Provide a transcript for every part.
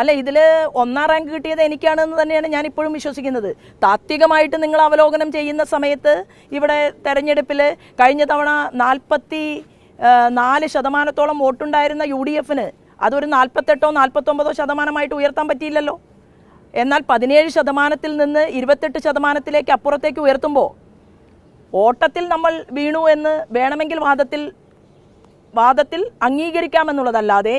അല്ല ഇതിൽ ഒന്നാം റാങ്ക് കിട്ടിയത് എനിക്കാണെന്ന് തന്നെയാണ് ഞാൻ ഇപ്പോഴും വിശ്വസിക്കുന്നത്. താത്വികമായിട്ട് നിങ്ങൾ അവലോകനം ചെയ്യുന്ന സമയത്ത് ഇവിടെ തെരഞ്ഞെടുപ്പിൽ കഴിഞ്ഞ തവണ നാൽപ്പത്തി നാല് ശതമാനത്തോളം വോട്ടുണ്ടായിരുന്ന യു ഡി എഫിന് അതൊരു നാൽപ്പത്തെട്ടോ നാൽപ്പത്തൊമ്പതോ ശതമാനമായിട്ട് ഉയർത്താൻ പറ്റിയില്ലല്ലോ. എന്നാൽ പതിനേഴ് ശതമാനത്തിൽ നിന്ന് ഇരുപത്തെട്ട് ശതമാനത്തിലേക്ക് അപ്പുറത്തേക്ക് ഉയർത്തുമ്പോൾ ഓട്ടത്തിൽ നമ്മൾ വീണു എന്ന് വേണമെങ്കിൽ വാദത്തിൽ വാദത്തിൽ അംഗീകരിക്കാമെന്നുള്ളതല്ലാതെ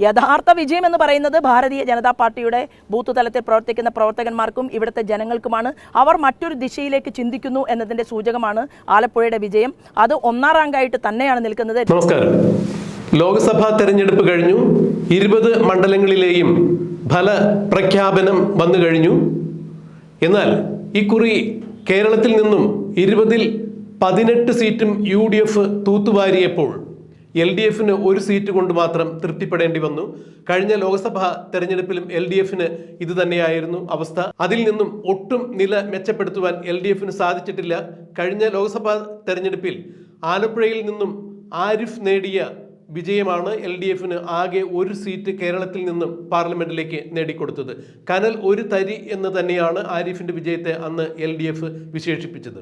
യഥാർത്ഥ വിജയം എന്ന് പറയുന്നത് ഭാരതീയ ജനതാ പാർട്ടിയുടെ ബൂത്ത് തലത്തിൽ പ്രവർത്തിക്കുന്ന പ്രവർത്തകന്മാർക്കും ഇവിടുത്തെ ജനങ്ങൾക്കുമാണ്. അവർ മറ്റൊരു ദിശയിലേക്ക് ചിന്തിക്കുന്നു എന്നതിന്റെ സൂചകമാണ് ആലപ്പുഴയുടെ വിജയം. അത് ഒന്നാം റാങ്കായിട്ട് തന്നെയാണ് നിൽക്കുന്നത്. ലോക്സഭാ തെരഞ്ഞെടുപ്പ് കഴിഞ്ഞു. ഇരുപത് മണ്ഡലങ്ങളിലെയും ഫല പ്രഖ്യാപനം വന്നു കഴിഞ്ഞു. എന്നാൽ ഇക്കുറി കേരളത്തിൽ നിന്നും ഇരുപതിൽ പതിനെട്ട് സീറ്റും യു ഡി എഫ് തൂത്തുവാരിയപ്പോൾ എൽ ഡി എഫിന് ഒരു സീറ്റ് കൊണ്ട് മാത്രം തൃപ്തിപ്പെടേണ്ടി വന്നു. കഴിഞ്ഞ ലോക്സഭാ തെരഞ്ഞെടുപ്പിലും എൽ ഡി എഫിന് ഇത് തന്നെയായിരുന്നു അവസ്ഥ. അതിൽ നിന്നും ഒട്ടും നില മെച്ചപ്പെടുത്തുവാൻ എൽ ഡി എഫിന് സാധിച്ചിട്ടില്ല. കഴിഞ്ഞ ലോക്സഭാ തെരഞ്ഞെടുപ്പിൽ ആലപ്പുഴയിൽ നിന്നും ആരിഫ് നേടിയ വിജയമാണ് എൽ ഡി എഫിന് ആകെ ഒരു സീറ്റ് കേരളത്തിൽ നിന്നും പാർലമെന്റിലേക്ക് നേടിക്കൊടുത്തത്. കനൽ ഒരു തരി എന്ന് തന്നെയാണ് ആരിഫിന്റെ വിജയത്തെ അന്ന് എൽ ഡി എഫ് വിശേഷിപ്പിച്ചത്.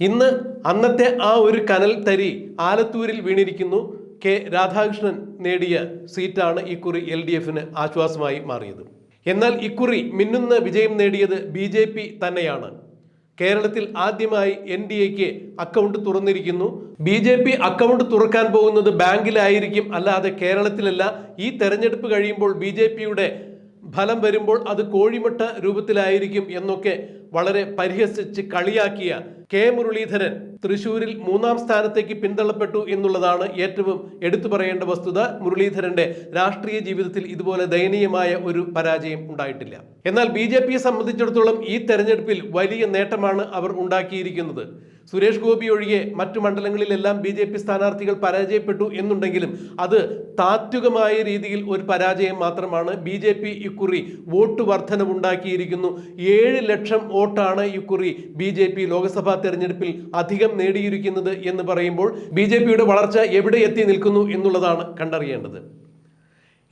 ഇന്ന് അന്നത്തെ ആ ഒരു കനൽ തരി ആലത്തൂരിൽ വീണിരിക്കുന്നു. കെ രാധാകൃഷ്ണൻ നേടിയ സീറ്റാണ് ഇക്കുറി എൽ ഡി എഫിന് ആശ്വാസമായി മാറിയത്. എന്നാൽ ഇക്കുറി മിന്നുന്ന വിജയം നേടിയത് ബി ജെ പി തന്നെയാണ്. കേരളത്തിൽ ആദ്യമായി എൻ ഡി എക്ക് അക്കൗണ്ട് തുറന്നിരിക്കുന്നു. ബി ജെ പി അക്കൗണ്ട് തുറക്കാൻ പോകുന്നത് ബാങ്കിലായിരിക്കും അല്ലാതെ കേരളത്തിലല്ല. ഈ തെരഞ്ഞെടുപ്പ് കഴിയുമ്പോൾ ബി ജെ പിയുടെ ഫലം വരുമ്പോൾ അത് കോഴിമുട്ട രൂപത്തിലായിരിക്കും എന്നൊക്കെ വളരെ പരിഹസിച്ച് കളിയാക്കിയ കെ മുരളീധരൻ തൃശൂരിൽ മൂന്നാം സ്ഥാനത്തേക്ക് പിന്തള്ളപ്പെട്ടു എന്നുള്ളതാണ് ഏറ്റവും എടുത്തു പറയേണ്ട വസ്തുത. മുരളീധരന്റെ രാഷ്ട്രീയ ജീവിതത്തിൽ ഇതുപോലെ ദയനീയമായ ഒരു പരാജയം ഉണ്ടായിട്ടില്ല. എന്നാൽ ബി സംബന്ധിച്ചിടത്തോളം ഈ തെരഞ്ഞെടുപ്പിൽ വലിയ നേട്ടമാണ് അവർ ഉണ്ടാക്കിയിരിക്കുന്നത്. സുരേഷ് ഗോപി ഒഴികെ മറ്റു മണ്ഡലങ്ങളിലെല്ലാം ബി ജെ പി സ്ഥാനാർത്ഥികൾ പരാജയപ്പെട്ടു എന്നുണ്ടെങ്കിലും അത് താത്വികമായ രീതിയിൽ ഒരു പരാജയം മാത്രമാണ്. ബി ജെ പി ഇക്കുറി വോട്ട് വർധനവുണ്ടാക്കിയിരിക്കുന്നു. ഏഴ് ലക്ഷം വോട്ടാണ് ഇക്കുറി ബി ജെ പി ലോക്സഭാ തെരഞ്ഞെടുപ്പിൽ അധികം നേടിയിരിക്കുന്നത് എന്ന് പറയുമ്പോൾ ബി ജെ പിയുടെ വളർച്ച എവിടെ എത്തി നിൽക്കുന്നു എന്നുള്ളതാണ് കണ്ടറിയേണ്ടത്.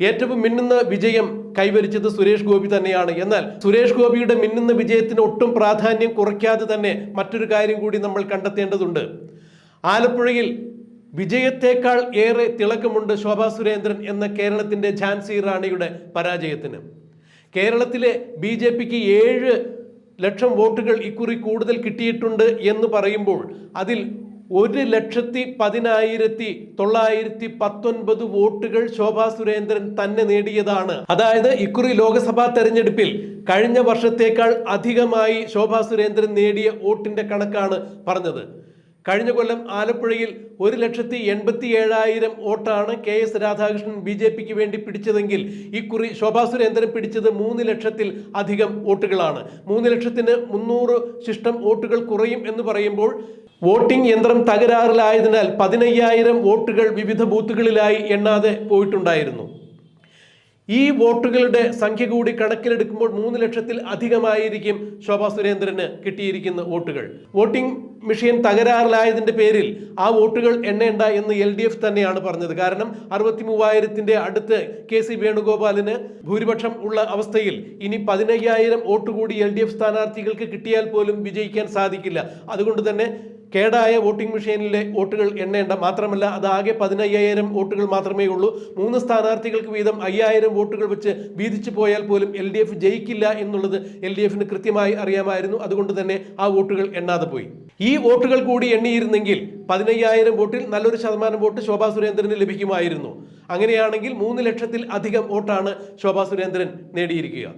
ഏറ്റവും മിന്നുന്ന വിജയം കൈവരിച്ചത് സുരേഷ് ഗോപി തന്നെയാണ്. എന്നാൽ സുരേഷ് ഗോപിയുടെ മിന്നുന്ന വിജയത്തിന് ഒട്ടും പ്രാധാന്യം കുറയ്ക്കാതെ തന്നെ മറ്റൊരു കാര്യം കൂടി നമ്മൾ കണ്ടെത്തേണ്ടതുണ്ട്. ആലപ്പുഴയിൽ വിജയത്തേക്കാൾ ഏറെ തിളക്കമുണ്ട് ശോഭാ സുരേന്ദ്രൻ എന്ന കേരളത്തിന്റെ ഝാൻസി റാണിയുടെ പരാജയത്തിന്. കേരളത്തിലെ ബി ജെ പിക്ക് ഏഴ് ലക്ഷം വോട്ടുകൾ ഇക്കുറി കൂടുതൽ കിട്ടിയിട്ടുണ്ട് എന്ന് പറയുമ്പോൾ അതിൽ ഒരു ലക്ഷത്തി പതിനായിരത്തി തൊള്ളായിരത്തി പത്തൊൻപത് വോട്ടുകൾ ശോഭാ സുരേന്ദ്രൻ തന്നെ നേടിയതാണ്. അതായത് ഇക്കുറി ലോക്സഭാ തെരഞ്ഞെടുപ്പിൽ കഴിഞ്ഞ വർഷത്തേക്കാൾ അധികമായി ശോഭാ സുരേന്ദ്രൻ നേടിയ വോട്ടിന്റെ കണക്കാണ് പറഞ്ഞത്. കഴിഞ്ഞ കൊല്ലം ആലപ്പുഴയിൽ ഒരു ലക്ഷത്തി എൺപത്തി ഏഴായിരം വോട്ടാണ് K S Radhakrishnan B J പിക്ക് വേണ്ടി പിടിച്ചതെങ്കിൽ ഇക്കുറി ശോഭാ സുരേന്ദ്രൻ പിടിച്ചത് മൂന്ന് ലക്ഷത്തിൽ അധികം വോട്ടുകളാണ്. മൂന്ന് ലക്ഷത്തിന് മുന്നൂറ് ശിഷ്ടം വോട്ടുകൾ കുറയും എന്ന് പറയുമ്പോൾ വോട്ടിംഗ് യന്ത്രം തകരാറിലായതിനാൽ പതിനയ്യായിരം വോട്ടുകൾ വിവിധ ബൂത്തുകളിലായി എണ്ണാതെ പോയിട്ടുണ്ടായിരുന്നു. ഈ വോട്ടുകളുടെ സംഖ്യ കൂടി കണക്കിലെടുക്കുമ്പോൾ മൂന്ന് ലക്ഷത്തിൽ അധികമായിരിക്കും ശോഭാ സുരേന്ദ്രന് കിട്ടിയിരിക്കുന്ന വോട്ടുകൾ. വോട്ടിംഗ് മെഷീൻ തകരാറിലായതിന്റെ പേരിൽ ആ വോട്ടുകൾ എണ്ണേണ്ട എന്ന് എൽ ഡി എഫ് തന്നെയാണ് പറഞ്ഞത്. കാരണം അറുപത്തി മൂവായിരത്തിന്റെ അടുത്ത് കെ സി വേണുഗോപാലിന് ഭൂരിപക്ഷം ഉള്ള അവസ്ഥയിൽ ഇനി പതിനയ്യായിരം വോട്ട് കൂടി എൽ ഡി എഫ് സ്ഥാനാർത്ഥികൾക്ക് കിട്ടിയാൽ പോലും വിജയിക്കാൻ സാധിക്കില്ല. അതുകൊണ്ട് തന്നെ കേടായ വോട്ടിംഗ് മെഷീനിലെ വോട്ടുകൾ എണ്ണേണ്ട മാത്രമല്ല അത് ആകെ പതിനയ്യായിരം വോട്ടുകൾ മാത്രമേ ഉള്ളൂ. മൂന്ന് സ്ഥാനാർത്ഥികൾക്ക് വീതം അയ്യായിരം വോട്ടുകൾ വെച്ച് വീതിച്ചു പോയാൽ പോലും എൽ ഡി എഫ് ജയിക്കില്ല എന്നുള്ളത് എൽ ഡി എഫിന് കൃത്യമായി അറിയാമായിരുന്നു. അതുകൊണ്ട് തന്നെ ആ വോട്ടുകൾ എണ്ണാതെ പോയി. ഈ വോട്ടുകൾ കൂടി എണ്ണിയിരുന്നെങ്കിൽ പതിനയ്യായിരം വോട്ടിൽ നല്ലൊരു ശതമാനം വോട്ട് ശോഭാ സുരേന്ദ്രന് ലഭിക്കുമായിരുന്നു. അങ്ങനെയാണെങ്കിൽ മൂന്ന് ലക്ഷത്തിൽ അധികം വോട്ടാണ് ശോഭാ സുരേന്ദ്രൻ നേടിയിരിക്കുക.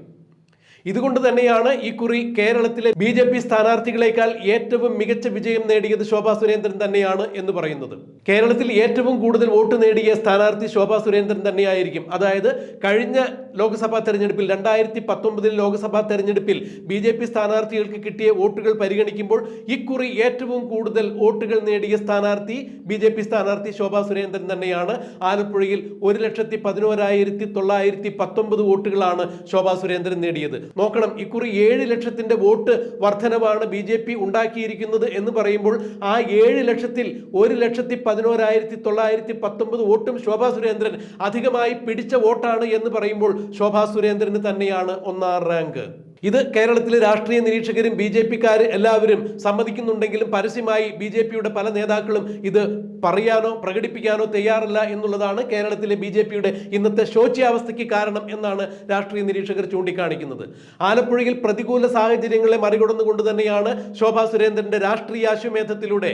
ഇതുകൊണ്ട് തന്നെയാണ് ഈ കുറി കേരളത്തിലെ ബി ജെ പി സ്ഥാനാർത്ഥികളെക്കാൾ ഏറ്റവും മികച്ച വിജയം നേടിയത് ശോഭാ സുരേന്ദ്രൻ തന്നെയാണ് എന്ന് പറയുന്നത്. കേരളത്തിൽ ഏറ്റവും കൂടുതൽ വോട്ട് നേടിയ സ്ഥാനാർത്ഥി ശോഭാ സുരേന്ദ്രൻ തന്നെയായിരിക്കും. അതായത് കഴിഞ്ഞ ലോക്സഭാ തെരഞ്ഞെടുപ്പിൽ രണ്ടായിരത്തി പത്തൊമ്പതിൽ ലോക്സഭാ തെരഞ്ഞെടുപ്പിൽ ബി ജെ പി സ്ഥാനാർത്ഥികൾക്ക് കിട്ടിയ വോട്ടുകൾ പരിഗണിക്കുമ്പോൾ ഇക്കുറി ഏറ്റവും കൂടുതൽ വോട്ടുകൾ നേടിയ സ്ഥാനാർത്ഥി ബി ജെ പി സ്ഥാനാർത്ഥി ശോഭാ സുരേന്ദ്രൻ തന്നെയാണ്. ആലപ്പുഴയിൽ ഒരു ലക്ഷത്തി പതിനോരായിരത്തി തൊള്ളായിരത്തി പത്തൊമ്പത് വോട്ടുകളാണ് ശോഭാ സുരേന്ദ്രൻ നേടിയത്. നോക്കണം ഇക്കുറി ഏഴ് ലക്ഷത്തിന്റെ വോട്ട് വർധനവാണ് ബി ജെ പി ഉണ്ടാക്കിയിരിക്കുന്നത് എന്ന് പറയുമ്പോൾ ആ ഏഴ് ലക്ഷത്തിൽ ഒരു ലക്ഷത്തി പതിനോരായിരത്തി തൊള്ളായിരത്തി പത്തൊമ്പത് വോട്ടും ശോഭാ സുരേന്ദ്രൻ അധികമായി പിടിച്ച വോട്ടാണ് എന്ന് പറയുമ്പോൾ ശോഭാ സുരേന്ദ്രന് തന്നെയാണ് ഒന്നാം റാങ്ക്. ഇത് കേരളത്തിലെ രാഷ്ട്രീയ നിരീക്ഷകരും ബി ജെ പിക്കാർ എല്ലാവരും സമ്മതിക്കുന്നുണ്ടെങ്കിലും പരസ്യമായി ബി ജെ പിയുടെ പല നേതാക്കളും ഇത് പറയാനോ പ്രകടിപ്പിക്കാനോ തയ്യാറല്ല എന്നുള്ളതാണ് കേരളത്തിലെ ബി ജെ പിയുടെ ഇന്നത്തെ ശോച്യാവസ്ഥയ്ക്ക് കാരണം എന്നാണ് രാഷ്ട്രീയ നിരീക്ഷകർ ചൂണ്ടിക്കാണിക്കുന്നത്. ആലപ്പുഴയിൽ പ്രതികൂല സാഹചര്യങ്ങളെ മറികടന്നുകൊണ്ട് തന്നെയാണ് ശോഭാ സുരേന്ദ്രന്റെ രാഷ്ട്രീയ അശ്വമേധത്തിലൂടെ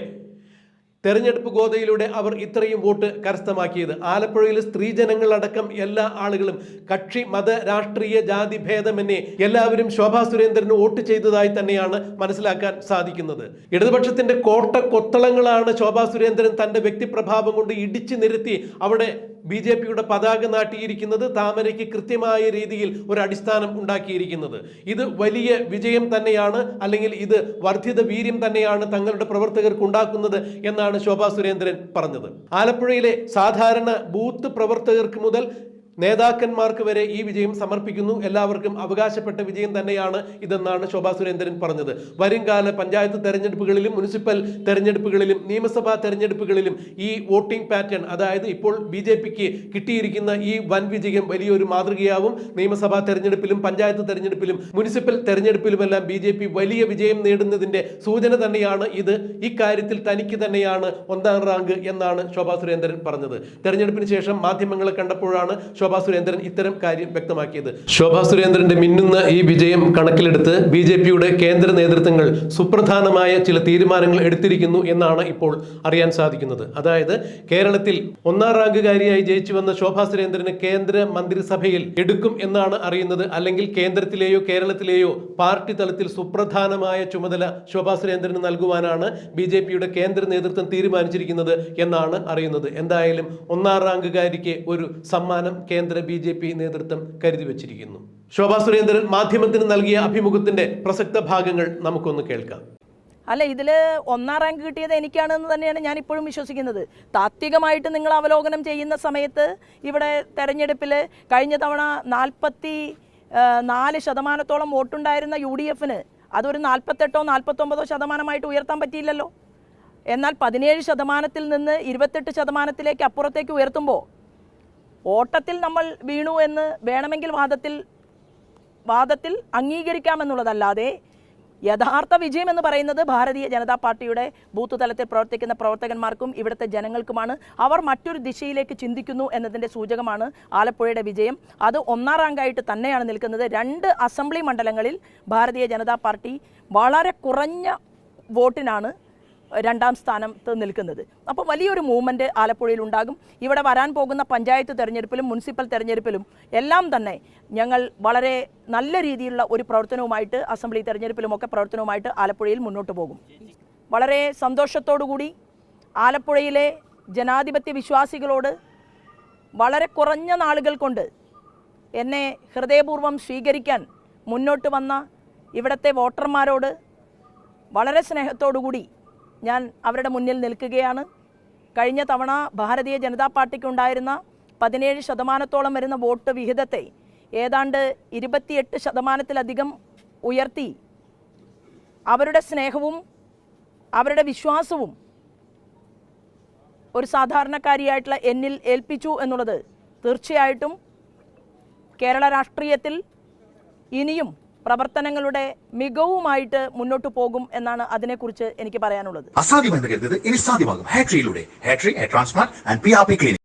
തെരഞ്ഞെടുപ്പ് ഗോതയിലൂടെ അവർ ഇത്രയും വോട്ട് കരസ്ഥമാക്കിയത്. ആലപ്പുഴയിൽ സ്ത്രീജനങ്ങളടക്കം എല്ലാ ആളുകളും കക്ഷി മത രാഷ്ട്രീയ ജാതി ഭേദമെന്നേ എല്ലാവരും ശോഭാ സുരേന്ദ്രന് വോട്ട് ചെയ്തതായി തന്നെയാണ് മനസ്സിലാക്കാൻ സാധിക്കുന്നത്. ഇടതുപക്ഷത്തിന്റെ കോട്ട കൊത്തളങ്ങളാണ് ശോഭാ സുരേന്ദ്രൻ തന്റെ വ്യക്തിപ്രഭാവം കൊണ്ട് ഇടിച്ചു നിരത്തി അവിടെ ബി ജെ പിയുടെ പതാക നാട്ടിയിരിക്കുന്നത് താമരയ്ക്ക് കൃത്യമായ രീതിയിൽ ഒരു അടിസ്ഥാനം ഉണ്ടാക്കിയിരിക്കുന്നത്. ഇത് വലിയ വിജയം തന്നെയാണ് അല്ലെങ്കിൽ ഇത് വർദ്ധിത വീര്യം തന്നെയാണ് തങ്ങളുടെ പ്രവർത്തകർക്ക് ഉണ്ടാക്കുന്നത് എന്നാണ് ശോഭാ സുരേന്ദ്രൻ പറഞ്ഞത്. ആലപ്പുഴയിലെ സാധാരണ ബൂത്ത് പ്രവർത്തകർക്ക് മുതൽ നേതാക്കന്മാർക്ക് വരെ ഈ വിജയം സമർപ്പിക്കുന്നു. എല്ലാവർക്കും അവകാശപ്പെട്ട വിജയം തന്നെയാണ് ഇതെന്നാണ് ശോഭാ സുരേന്ദ്രൻ പറഞ്ഞത്. വരുംകാല പഞ്ചായത്ത് തെരഞ്ഞെടുപ്പുകളിലും മുനിസിപ്പൽ തെരഞ്ഞെടുപ്പുകളിലും നിയമസഭാ തെരഞ്ഞെടുപ്പുകളിലും ഈ വോട്ടിംഗ് പാറ്റേൺ അതായത് ഇപ്പോൾ ബി ജെ പിക്ക് കിട്ടിയിരിക്കുന്ന ഈ വൻ വിജയം വലിയൊരു മാതൃകയാവും. നിയമസഭാ തെരഞ്ഞെടുപ്പിലും പഞ്ചായത്ത് തെരഞ്ഞെടുപ്പിലും മുനിസിപ്പൽ തെരഞ്ഞെടുപ്പിലുമെല്ലാം ബി ജെ പി വലിയ വിജയം നേടുന്നതിന്റെ സൂചന തന്നെയാണ് ഇത്. ഇക്കാര്യത്തിൽ തനിക്ക് തന്നെയാണ് ഒന്നാം റാങ്ക് എന്നാണ് ശോഭാ സുരേന്ദ്രൻ പറഞ്ഞത്. തെരഞ്ഞെടുപ്പിന് ശേഷം മാധ്യമങ്ങളെ കണ്ടപ്പോഴാണ് സുരേന്ദ്രൻ ഇത്തരം കാര്യം വ്യക്തമാക്കിയത്. ശോഭാ സുരേന്ദ്രന്റെ മിന്നുന്ന ഈ വിജയം കണക്കിലെടുത്ത് ബി ജെ പിയുടെ കേന്ദ്ര നേതൃത്വങ്ങൾ സുപ്രധാനമായ ചില തീരുമാനങ്ങൾ എടുത്തിരിക്കുന്നു എന്നാണ് ഇപ്പോൾ അറിയാൻ സാധിക്കുന്നത്. അതായത് കേരളത്തിൽ ഒന്നാം റാങ്കുകാരിയായി ജയിച്ചു വന്ന ശോഭാ സുരേന്ദ്രന് കേന്ദ്ര മന്ത്രിസഭയിൽ എടുക്കും എന്നാണ് അറിയുന്നത്. അല്ലെങ്കിൽ കേന്ദ്രത്തിലെയോ കേരളത്തിലെയോ പാർട്ടി തലത്തിൽ സുപ്രധാനമായ ചുമതല ശോഭാ സുരേന്ദ്രന് നൽകുവാനാണ് ബി ജെ പിയുടെ കേന്ദ്ര നേതൃത്വം തീരുമാനിച്ചിരിക്കുന്നത് എന്നാണ് അറിയുന്നത്. എന്തായാലും ഒന്നാം റാങ്കുകാരിക്ക് ഒരു സമ്മാനം കേന്ദ്ര ബി ജെ പി നേതൃത്വം കരുതി വച്ചിരിക്കുന്നു. ശോഭാ സുരേന്ദ്രൻ മാധ്യമത്തിന് നൽകിയ അഭിമുഖത്തിന്റെ പ്രസക്ത ഭാഗങ്ങൾ നമുക്കൊന്ന് കേൾക്കാം. അല്ല ഇതിൽ ഒന്നാം റാങ്ക് കിട്ടിയത് എനിക്കാണെന്ന് തന്നെയാണ് ഞാൻ ഇപ്പോഴും വിശ്വസിക്കുന്നത്. താത്വികമായിട്ട് നിങ്ങൾ അവലോകനം ചെയ്യുന്ന സമയത്ത് ഇവിടെ തെരഞ്ഞെടുപ്പിൽ കഴിഞ്ഞ തവണ നാൽപ്പത്തി നാല് ശതമാനത്തോളം വോട്ടുണ്ടായിരുന്ന യു ഡി എഫിന് അതൊരു നാൽപ്പത്തെട്ടോ നാൽപ്പത്തൊമ്പതോ ശതമാനമായിട്ട് ഉയർത്താൻ പറ്റിയില്ലല്ലോ. എന്നാൽ പതിനേഴ് ശതമാനത്തിൽ നിന്ന് ഇരുപത്തെട്ട് ശതമാനത്തിലേക്ക് അപ്പുറത്തേക്ക് ഉയർത്തുമ്പോൾ ഓട്ടത്തിൽ നമ്മൾ വീണു എന്ന് വേണമെങ്കിൽ വാദത്തിൽ വാദത്തിൽ അംഗീകരിക്കാമെന്നുള്ളതല്ലാതെ യഥാർത്ഥ വിജയം എന്ന് പറയുന്നത് ഭാരതീയ ജനതാ പാർട്ടിയുടെ ബൂത്ത് തലത്തിൽ പ്രവർത്തിക്കുന്ന പ്രവർത്തകന്മാർക്കും ഇവിടുത്തെ ജനങ്ങൾക്കുമാണ്. അവർ മറ്റൊരു ദിശയിലേക്ക് ചിന്തിക്കുന്നു എന്നതിന്റെ സൂചകമാണ് ആലപ്പുഴയുടെ വിജയം. അത് ഒന്നാം റാങ്കായിട്ട് തന്നെയാണ് നിൽക്കുന്നത്. രണ്ട് അസംബ്ലി മണ്ഡലങ്ങളിൽ ഭാരതീയ ജനതാ പാർട്ടി വളരെ കുറഞ്ഞ വോട്ടിനാണ് രണ്ടാം സ്ഥാനത്ത് നിൽക്കുന്നത്. അപ്പോൾ വലിയൊരു മൂവ്മെന്റ് ആലപ്പുഴയിൽ ഉണ്ടാകും. ഇവിടെ വരാൻ പോകുന്ന പഞ്ചായത്ത് തെരഞ്ഞെടുപ്പിലും മുനിസിപ്പൽ തെരഞ്ഞെടുപ്പിലും എല്ലാം തന്നെ ഞങ്ങൾ വളരെ നല്ല രീതിയിലുള്ള ഒരു പ്രവർത്തനവുമായിട്ട് അസംബ്ലി തെരഞ്ഞെടുപ്പിലും ഒക്കെ പ്രവർത്തനവുമായിട്ട് ആലപ്പുഴയിൽ മുന്നോട്ട് പോകും. വളരെ സന്തോഷത്തോടുകൂടി ആലപ്പുഴയിലെ ജനാധിപത്യ വിശ്വാസികളോട് വളരെ കുറഞ്ഞ നാളുകൾ കൊണ്ട് എന്നെ ഹൃദയപൂർവം സ്വീകരിക്കാൻ മുന്നോട്ട് വന്ന ഇവിടുത്തെ വോട്ടർമാരോട് വളരെ സ്നേഹത്തോടുകൂടി ഞാൻ അവരുടെ മുന്നിൽ നിൽക്കുകയാണ്. കഴിഞ്ഞ തവണ ഭാരതീയ ജനതാ പാർട്ടിക്കുണ്ടായിരുന്ന പതിനേഴ് ശതമാനത്തോളം വരുന്ന വോട്ട് വിഹിതത്തെ ഏതാണ്ട് ഇരുപത്തിയെട്ട് ശതമാനത്തിലധികം ഉയർത്തി. അവരുടെ സ്നേഹവും അവരുടെ വിശ്വാസവും ഒരു സാധാരണക്കാരിയായിട്ടുള്ള എന്നിൽ ഏൽപ്പിച്ചു എന്നുള്ളത് തീർച്ചയായിട്ടും കേരള രാഷ്ട്രീയത്തിൽ ഇനിയും പ്രവർത്തനങ്ങളുടെ മികവുമായിട്ട് മുന്നോട്ട് പോകും എന്നാണ് അതിനെക്കുറിച്ച് എനിക്ക് പറയാനുള്ളത്. അസാധ്യമെന്ന് കരുതത് ഇനി സാധ്യമാകും. ഹാട്രിയിലൂടെ ഹാട്രി hair transplant and P R P clinic